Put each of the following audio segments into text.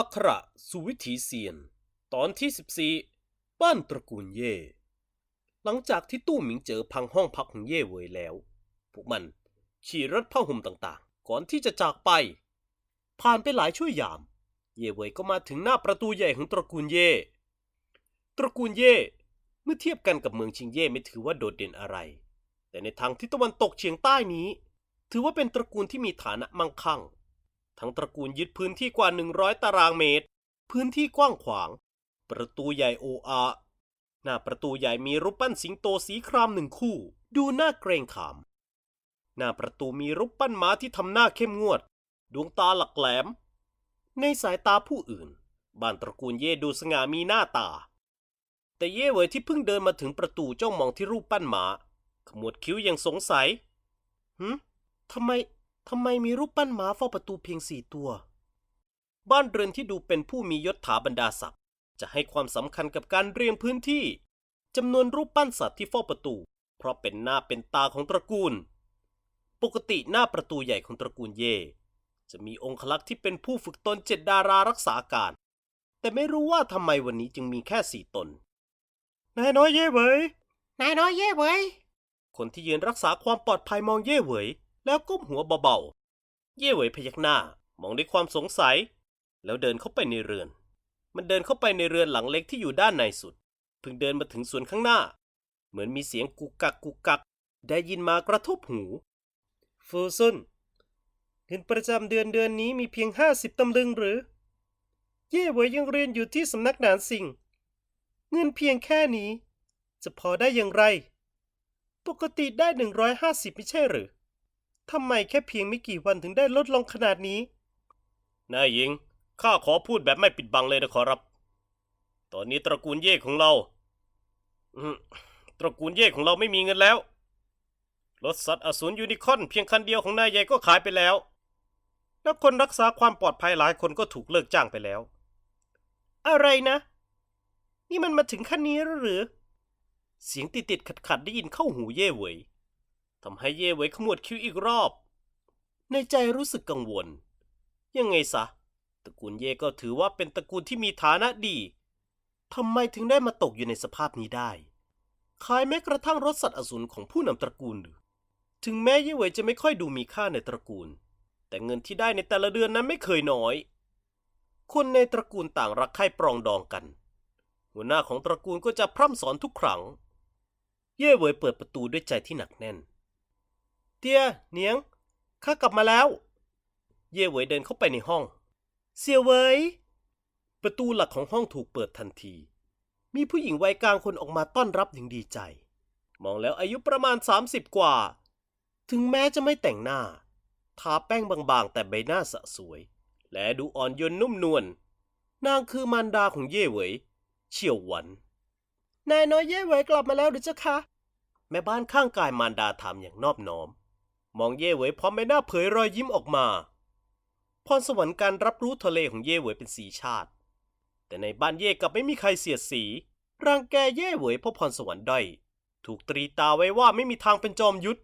อัคระสุวิถีเซียน ตอนที่ 14 บ้านตระกูลเย่ หลังจากที่ตู้หมิงเจอพังห้องพักของเย่เวยแล้ว พวกมันขี่รถผ้าห่มต่างๆ ก่อนที่จะจากไป ผ่านไปหลายชั่วยาม เย่เวยก็มาถึงหน้าประตูใหญ่ของตระกูลเย่ ตระกูลเย่เมื่อเทียบกันกับเมืองชิงเย่ไม่ถือว่าโดดเด่นอะไร แต่ในทางทิศตะวันตกเฉียงใต้นี้ ถือว่าเป็นตระกูลที่มีฐานะมั่งคั่ง ทั้งตระกูลยึดพื้นที่กว่า 100 ตารางเมตร พื้นที่กว้างขวาง ประตูใหญ่โออาหน้าประตูใหญ่มีรูปปั้นสิงโตสีครามหนึ่งคู่ ดูน่าเกรงขาม หน้าประตูมีรูปปั้นม้าที่ทำหน้าเข้มงวด ดวงตาหลักแหลม ในสายตาผู้อื่น บ้านตระกูลเย่ดูสง่ามีหน้าตา แต่เย่เวยที่เพิ่งเดินมาถึงประตูจ้องมองที่รูปปั้นม้าขมวดคิ้วอยังสงสัยหืมทำไม ทำไมมีรูปปั้นม้าเฝ้าประตูเพียงสี่ตัว บ้านเรือนที่ดูเป็นผู้มียศถาบรรดาศักดิ์จะให้ความสำคัญกับการเรียงพื้นที่จำนวนรูปปั้นสัตว์ที่เฝ้าประตู เพราะเป็นหน้าเป็นตาของตระกูล ปกติหน้าประตูใหญ่ของตระกูลเย่จะมีองคลักษ์ที่เป็นผู้ฝึกตนเจ็ดดารารักษาการ แต่ไม่รู้ว่าทำไมวันนี้จึงมีแค่สี่ตน นายน้อยเย่เหวยนายน้อยเย่เว้ยคนที่ยืนรักษาความปลอดภัยมองเย่เหวย แล้วก้มหัวเบาๆ เย่เหวยพยักหน้ามองด้วยความสงสัย แล้วเดินเข้าไปในเรือน มันเดินเข้าไปในเรือนหลังเล็กที่อยู่ด้านในสุด เพิ่งเดินมาถึงสวนข้างหน้า เหมือนมีเสียงกุกกักกุกกัก ได้ยินมากระทบหูฟูซุนเงินประจำเดือนเดือนนี้มีเพียงห้าสิบตำลึงหรือ เย่เหวยยังเรียนอยู่ที่สำนักหนานสิงเงินเพียงแค่นี้ จะพอได้อย่างไร ปกติได้หนึ่งร้อยห้าสิบไม่ใช่หรือ ทำไมแค่เพียงไม่กี่วันถึงได้ลดลงขนาดนี้นายหญิง ข้าขอพูดแบบไม่ปิดบังเลยนะขอรับ ตอนนี้ตระกูลเย่ของเราตระกูลเย่ของเราไม่มีเงินแล้ว รถสัตว์อสูรยูนิคอนเพียงคันเดียวของนายใหญ่ก็ขายไปแล้ว แล้วคนรักษาความปลอดภัยหลายคนก็ถูกเลิกจ้างไปแล้ว อะไรนะ นี่มันมาถึงขั้นนี้หรือ เสียงติดติดขัดขัดๆได้ยินเข้าหูเย่เหวย ทำให้เย่เวยขมวดคิ้วอีกรอบ ในใจรู้สึกกังวล ยังไงซะตระกูลเย่ก็ถือว่าเป็นตระกูลที่มีฐานะดีทำไมถึงได้มาตกอยู่ในสภาพนี้ได้ขายแม้กระทั่งรถสัตว์อสูรของผู้นำตระกูลหรือ ถึงแม้เย่เวยจะไม่ค่อยดูมีค่าในตระกูล แต่เงินที่ได้ในแต่ละเดือนนั้นไม่เคยน้อย คนในตระกูลต่างรักใคร่ปรองดองกัน หัวหน้าของตระกูลก็จะพร่ำสอนทุกครั้ง เย่เวยเปิดประตูด้วยใจที่หนักแน่น เตียเนียงข้ากลับมาแล้ว เย่เหวยเดินเข้าไปในห้อง เสี่ยวเหวยประตูหลักของห้องถูกเปิดทันที มีผู้หญิงวัยกลางคนออกมาต้อนรับอย่างดีใจ มองแล้วอายุประมาณ 30 กว่า ถึงแม้จะไม่แต่งหน้า ทาแป้งบางๆ แต่ใบหน้าสะสวย และดูอ่อนโยนนุ่มนวลนางคือมารดาของเย่เหวยเฉียวหวัน นายน้อยเย่เหวยกลับมาแล้วหรือเจ้าคะ แม่บ้านข้างกายมารดาถามอย่างนอบน้อม มองเย่เหวยพร้อมใบหน้าเผยรอยยิ้มออกมา พรสวรรค์การรับรู้ทะเลของเย่เหวยเป็นสีชาติ แต่ในบ้านเย่กลับไม่มีใครเสียดสีรังแกเย่เหวยเพราะพรสวรรค์ด้อยถูกตรีตาไว้ว่าไม่มีทางเป็นจอมยุทธ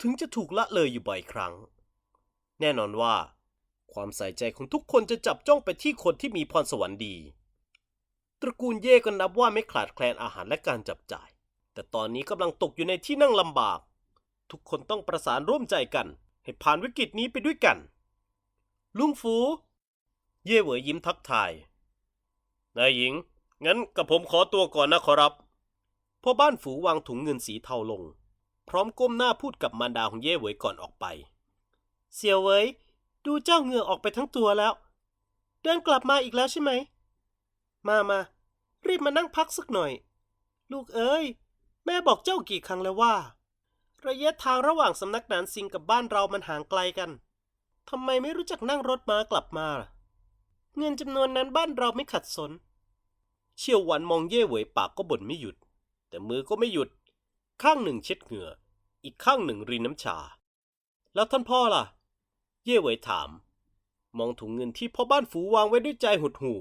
ถึงจะถูกละเลยอยู่บ่อยครั้ง แน่นอนว่า ความใส่ใจของทุกคนจะจับจ้องไปที่คนที่มีพรสวรรค์ดี ตระกูลเย่ก็นับว่าไม่ขาดแคลนอาหารและการจับจ่าย แต่ตอนนี้กำลังตกอยู่ในที่นั่งลำบาก ทุกคนต้องประสานร่วมใจกัน ให้ผ่านวิกฤตนี้ไปด้วยกัน ลุงฟู เย่เหวยยิ้มทักทาย นายหญิง งั้นกับผมขอตัวก่อนนะขอรับพ่อบ้านฝูวางถุงเงินสีเทาลง พร้อมก้มหน้าพูดกับมารดาของเย่เหวยก่อนออกไป เสี่ยวเหวยดูเจ้าเหงื่อออกไปทั้งตัวแล้ว เดินกลับมาอีกแล้วใช่ไหม มามา รีบมานั่งพักสักหน่อย ลูกเอ้ย แม่บอกเจ้ากี่ครั้งแล้วว่า ระยะทางระหว่างสำนักหนานซิงกับบ้านเรามันห่างไกลกัน ทำไมไม่รู้จักนั่งรถม้ากลับมาล่ะ เงินจำนวนนั้นบ้านเราไม่ขัดสน เชี่ยวหวันมองเย่เหวยปากก็บ่นไม่หยุด แต่มือก็ไม่หยุด ข้างหนึ่งเช็ดเหงื่อ อีกข้างหนึ่งรีน้ำชา แล้วท่านพ่อล่ะ เย่เหวยถาม มองถุงเงินที่พ่อบ้านฝูวางไว้ด้วยใจหดหู่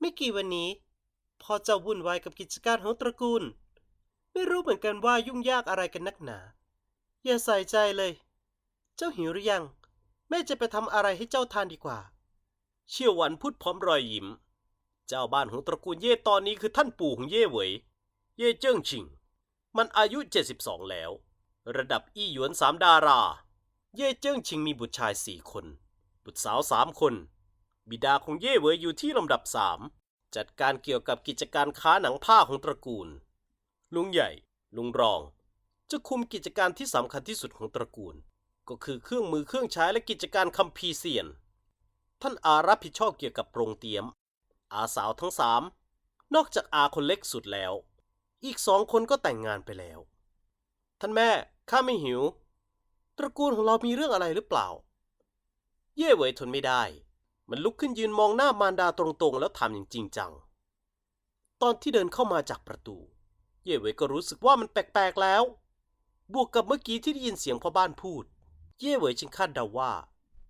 ไม่กี่วันนี้พ่อจ้าวุ่นวายกับกิจการของตระกูล ไม่รู้เหมือนกันว่ายุ่งยากอะไรกันนักหนา อย่าใส่ใจเลย เจ้าหิวหรือยัง แม่จะไปทำอะไรให้เจ้าทานดีกว่า เชี่ยวหวันพูดพร้อมรอยยิ้ม เจ้าบ้านของตระกูลเย่ตอนนี้คือท่านปู่ของเย่เหวย เย่เจิ้งชิง มันอายุ 72 แล้ว ระดับอี้หยวนสามดารา เย่เจิ้งชิงมีบุตรชายสี่คน บุตรสาวสามคน บิดาของเย่เหวยอยู่ที่ลำดับสามจัดการเกี่ยวกับกิจการค้าหนังผ้าของตระกูล ลุงใหญ่ ลุงรอง จะคุมกิจการที่สำคัญที่สุดของตระกูล ก็คือเครื่องมือเครื่องใช้และกิจการคัมภีเซียน ท่านอารับผิดชอบเกี่ยวกับโรงเตรียม อาสาวทั้งสาม นอกจากอาคนเล็กสุดแล้ว อีกสองคนก็แต่งงานไปแล้ว ท่านแม่ ข้าไม่หิว ตระกูลของเรามีเรื่องอะไรหรือเปล่า เย่เวยทนไม่ได้ มันลุกขึ้นยืนมองหน้ามารดาตรงๆ แล้วถามอย่างจริงจัง ตอนที่เดินเข้ามาจากประตู เย่เวยก็รู้สึกว่ามันแปลกๆแล้ว บวกกับเมื่อกี้ที่ได้ยินเสียงพ่อบ้านพูด เย่เวยจึงคาดเดาว่า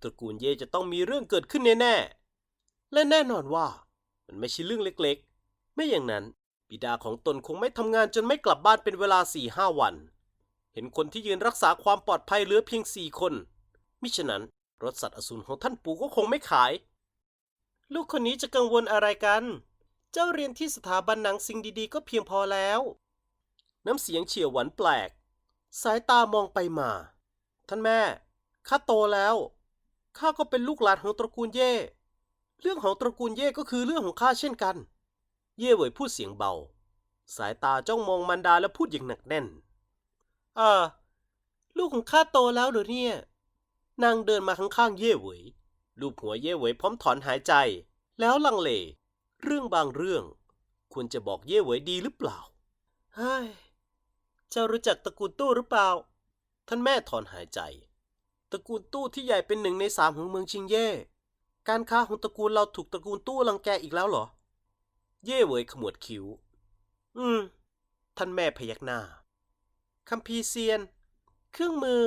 ตระกูลเย่จะต้องมีเรื่องเกิดขึ้นแน่ๆ และแน่นอนว่า มันไม่ใช่เรื่องเล็กๆ ไม่อย่างนั้นบิดาของตนคงไม่ทำงานจนไม่กลับบ้านเป็นเวลาสี่ห้าวัน เห็นคนที่ยืนรักษาความปลอดภัยเหลือเพียงสี่คน มิฉะนั้นรถสัตว์อสูรของท่านปู่ก็คงไม่ขาย ลูกคนนี้จะกังวลอะไรกัน เจ้าเรียนที่สถาบันหนังสิ่งดีๆ ก็เพียงพอแล้ว น้ำเสียงเฉียวหวานแปลก สายตามองไปมา ท่านแม่ ข้าโตแล้ว ข้าก็เป็นลูกหลานของตระกูลเย่ เรื่องของตระกูลเย่ก็คือเรื่องของข้าเช่นกัน เย่เหวยพูดเสียงเบา สายตาจ้องมองมันดาแล้วพูดอย่างหนักแน่น เออ ลูกของข้าโตแล้วเหรอเนี่ย นางเดินมาข้างๆเย่เหวยลูบหัวเย่เหวยพร้อมถอนหายใจ แล้วลังเล เรื่องบางเรื่อง ควรจะบอกเย่เหวยดีหรือเปล่า เฮ้ย จ้ารู้จักตระกูลตู้หรือเปล่า ท่านแม่ถอนหายใจ ตระกูลตู้ที่ใหญ่เป็นหนึ่งในสามของเมืองชิงเย่ การค้าของตระกูลเราถูกตระกูลตู้รังแกอีกแล้วเหรอ เย่เหวยขมวดคิ้ว อืม ท่านแม่พยักหน้า คัมภีร์เซียน เครื่องมือ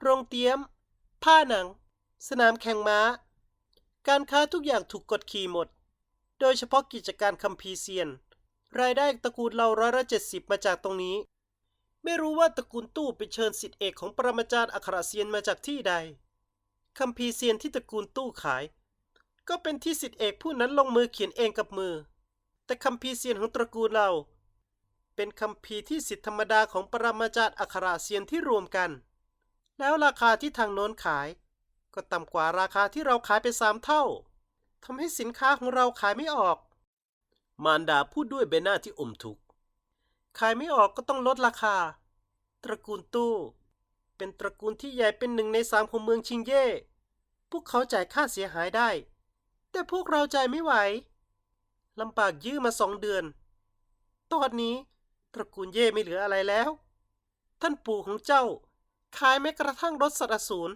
โรงเตรียม ผ้าหนัง สนามแข่งม้า การค้าทุกอย่างถูกกดขี่หมด โดยเฉพาะกิจการคัมภีร์เซียน รายได้ตระกูลเราร้อยละเจ็ดสิบมาจากตรงนี้ ไม่รู้ว่าตระกูลตู้ไปเชิญสิทธิเอกของปรมาจารย์อัครเซียนมาจากที่ใดคัมภีเซียนที่ตระกูลตู้ขาย ก็เป็นที่สิทธิเอกผู้นั้นลงมือเขียนเองกับมือ แต่คัมภีเซียนของตระกูลเรา เป็นคัมภีที่สิทธิธรรมดาของปรมาจารย์อัครเซียนที่รวมกัน แล้วราคาที่ทางโน้นขาย ก็ต่ำกว่าราคาที่เราขายไปสามเท่าทำให้สินค้าของเราขายไม่ออก มารดาพูดด้วยใบหน้าที่อมทุกข์ ขายไม่ออกก็ต้องลดราคา ตระกูลตู้ เป็นตระกูลที่ใหญ่เป็นหนึ่งในสามของเมืองชิงเย่ พวกเขาจ่ายค่าเสียหายได้ แต่พวกเราจ่ายไม่ไหวลำบากยื้อมาสองเดือน ตอนนี้ตระกูลเย่ไม่เหลืออะไรแล้ว ท่านปู่ของเจ้า ขายแม้กระทั่งรถสัตว์อสูร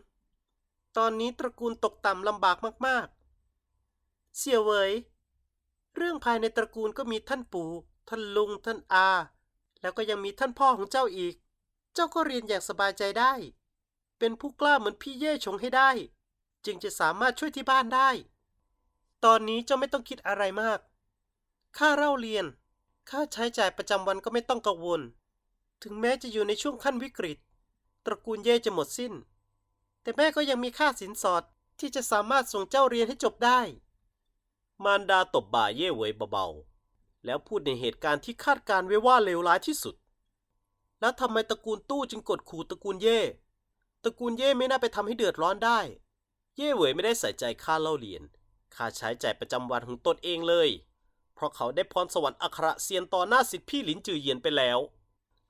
ตอนนี้ตระกูลตกต่ำลำบากมากๆ เสี่ยเวย เรื่องภายในตระกูลก็มีท่านปู่ ท่านลุง ท่านอา แล้วก็ยังมีท่านพ่อของเจ้าอีก เจ้าก็เรียนอย่างสบายใจได้ เป็นผู้กล้าเหมือนพี่เย่ชงให้ได้ จึงจะสามารถช่วยที่บ้านได้ ตอนนี้เจ้าไม่ต้องคิดอะไรมาก ค่าเล่าเรียน ค่าใช้จ่ายประจำวันก็ไม่ต้องกังวล ถึงแม้จะอยู่ในช่วงขั้นวิกฤต ตระกูลเย่จะหมดสิ้น แต่แม่ก็ยังมีค่าสินสอดที่จะสามารถส่งเจ้าเรียนให้จบได้ มารดาตบบ่าเย่เวยเบาๆ แล้วพูดในเหตุการณ์ที่คาดการไว้ว่าเลวร้ายที่สุด แล้วทำไมตระกูลตู้จึงกดขู่ตระกูลเย่ตระกูลเย่ไม่น่าไปทำให้เดือดร้อนได้ เย่เหวยไม่ได้ใส่ใจค่าเล่าเรียนค่าใช้จ่ายประจำวันของตนเองเลย เพราะเขาได้พรสวรรค์อัครเซียนต่อหน้าสิทธิพี่หลินจือเยียนไปแล้ว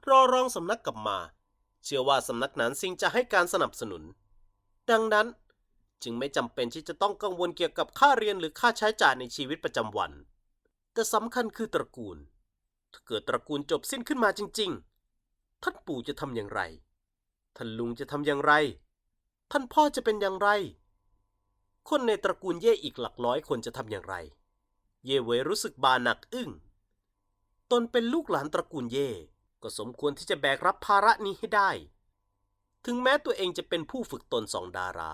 รอรองสำนักกลับมา เชื่อว่าสำนักนั้นซิงจะให้การสนับสนุน ดังนั้นจึงไม่จำเป็นที่จะต้องกังวลเกี่ยวกับค่าเรียนหรือค่าใช้จ่ายในชีวิตประจำวัน แต่สำคัญคือตระกูล ถ้าเกิดตระกูลจบสิ้นขึ้นมาจริง ๆ ท่านปู่จะทำอย่างไร ท่านลุงจะทำอย่างไร ท่านพ่อจะเป็นอย่างไร คนในตระกูลเย่อีกหลักร้อยคนจะทำอย่างไร เย่เวยรู้สึกบาหนักอึ้ง ตนเป็นลูกหลานตระกูลเย่ก็สมควรที่จะแบกรับภาระนี้ให้ได้ ถึงแม้ตัวเองจะเป็นผู้ฝึกตนสองดารา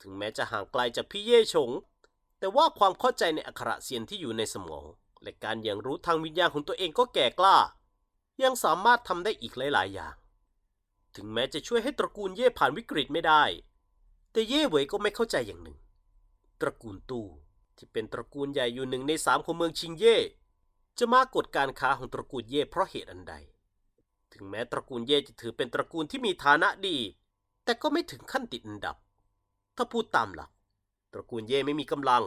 ถึงแม้จะห่างไกลจากพี่เย่ชง แต่ว่าความเข้าใจในอักขระเซียนที่อยู่ในสมอง และการย่างรู้ทางวิญญาณของตัวเองก็แก่กล้า ยังสามารถทำได้อีกหลาย ๆ อย่าง ถึงแม้จะช่วยให้ตระกูลเย่ผ่านวิกฤตไม่ได้ แต่เย่เหวยก็ไม่เข้าใจอย่างหนึ่ง ตระกูลตู้ที่เป็นตระกูลใหญ่อยู่หนึ่งในสามของเมืองชิงเย่จะมากดการค้าของตระกูลเย่เพราะเหตุอันใด ถึงแม้ตระกูลเย่จะถือเป็นตระกูลที่มีฐานะดี แต่ก็ไม่ถึงขั้นติดอันดับ ถ้าพูดตามหลัก ตระกูลเย่ไม่มีกำลัง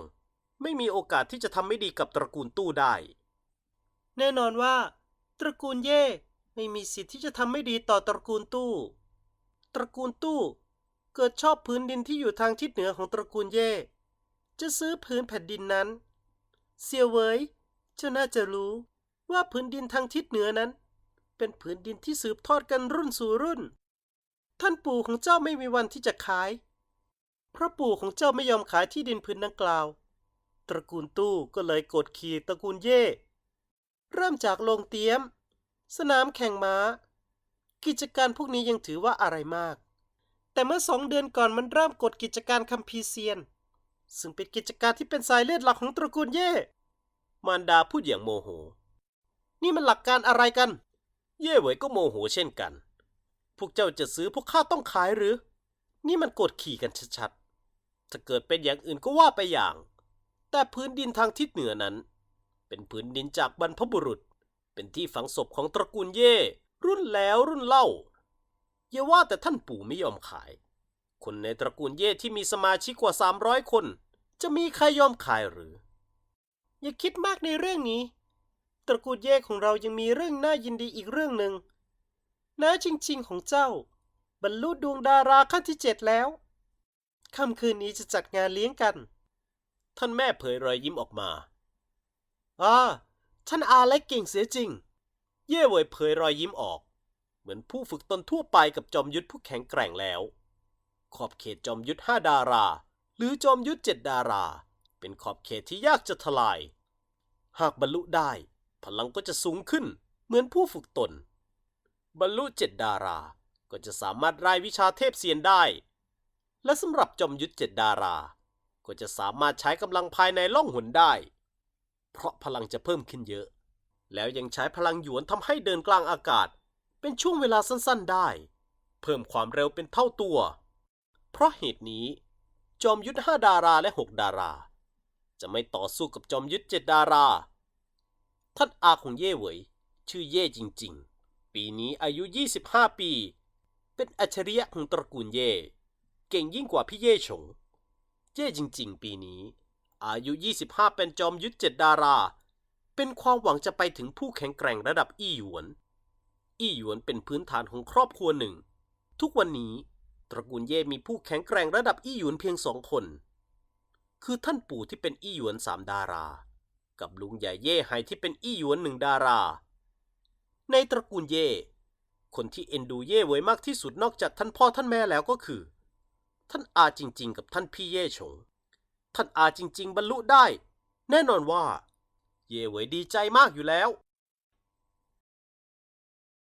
ไม่มีโอกาสที่จะทำไม่ดีกับตระกูลตู้ได้ แน่นอนว่า ตระกูลเย่ไม่มีสิทธิ์ที่จะทำไม่ดีต่อตระกูลตู้ ตระกูลตู้ เกิดชอบพื้นดินที่อยู่ทางทิศเหนือของตระกูลเย่ จะซื้อพื้นแผ่นดินนั้น เซียวเวยเจ้าน่าจะรู้ว่าพื้นดินทางทิศเหนือนั้น เป็นพื้นดินที่สืบทอดกันรุ่นสู่รุ่น ท่านปู่ของเจ้าไม่มีวันที่จะขาย เพราะปู่ของเจ้าไม่ยอมขายที่ดินพื้นดังกล่าว ตระกูลตู้ก็เลยกดขี่ตระกูลเย่ เริ่มจากโรงเตี๊ยม สนามแข่งม้า กิจการพวกนี้ยังถือว่าอะไรมาก แต่เมื่อสองเดือนก่อนมันเริ่มกดกิจการคัมพีเซียน ซึ่งเป็นกิจการที่เป็นสายเลือดหลักของตระกูลเย่ มารดาพูดอย่างโมโห นี่มันหลักการอะไรกัน เย่เหวยก็โมโหเช่นกัน พวกเจ้าจะซื้อพวกข้าต้องขายหรือ นี่มันกดขี่กันชัดๆถ้าเกิดเป็นอย่างอื่นก็ว่าไปอย่าง แต่พื้นดินทางทิศเหนือนั้น เป็นพื้นดินจากบรรพบุรุษ เป็นที่ฝังศพของตระกูลเย่ รุ่นแล้วรุ่นเล่าอย่าว่าแต่ท่านปู่ไม่ยอมขาย คนในตระกูลเย่ที่มีสมาชิกกว่า 300 คน จะมีใครยอมขายหรือ อย่าคิดมากในเรื่องนี้ ตระกูลเย่ของเรายังมีเรื่องน่ายินดีอีกเรื่องหนึ่งน้าจริง ๆ ของเจ้า บรรลุดวงดาราขั้นที่เจ็ดแล้วค่ำคืนนี้จะจัดงานเลี้ยงกัน ท่านแม่เผยรอยยิ้มออกมาอ่าท่านอาเล็กเก่งเสียจริง เย่เวยเผยรอยยิ้มออก เหมือนผู้ฝึกตนทั่วไปกับจอมยุทธผู้แข็งแกร่งแล้ว ขอบเขตจอมยุทธห้าดารา หรือจอมยุทธเจ็ดดารา เป็นขอบเขตที่ยากจะทลาย หากบรรลุได้ พลังก็จะสูงขึ้น เหมือนผู้ฝึกตน บรรลุเจ็ดดารา ก็จะสามารถรายวิชาเทพเซียนได้ และสำหรับจอมยุทธเจ็ดดารา ก็จะสามารถใช้กำลังภายในล่องหนได้ เพราะพลังจะเพิ่มขึ้นเยอะ แล้วยังใช้พลังหยวนทำให้เดินกลางอากาศ เป็นช่วงเวลาสั้นๆได้ เพิ่มความเร็วเป็นเท่าตัว เพราะเหตุนี้ จอมยุทธห้าดาราและหกดารา จะไม่ต่อสู้กับจอมยุทธเจ็ดดาราท่านอาของเย่เหวย ชื่อเย่จริง ๆ ปีนี้อายุ 25 ปี เป็นอัจฉริยะของตระกูลเย่ เก่งยิ่งกว่าพี่เย่ฉง เย่จริง ๆ ปีนี้ อายุ 25 เป็นจอมยุทธเจ็ดดารา เป็นความหวังจะไปถึงผู้แข็งแกร่งระดับอี้หยวน อี้หยวนเป็นพื้นฐานของครอบครัวหนึ่ง ทุกวันนี้ตระกูลเย่มีผู้แข็งแกร่งระดับอี้หยวนเพียงสองคน คือท่านปู่ที่เป็นอี้หยวนสามดารา กับลุงใหญ่เย่ไฮที่เป็นอี้หยวนหนึ่งดารา ในตระกูลเย่ คนที่เอ็นดูเย่เวยมากที่สุดนอกจากท่านพ่อท่านแม่แล้วก็คือ ท่านอาจริง ๆ กับท่านพี่เย่ฉงท่านอาจริง ๆ บรรลุได้ แน่นอนว่า เย่เวยดีใจมากอยู่แล้ว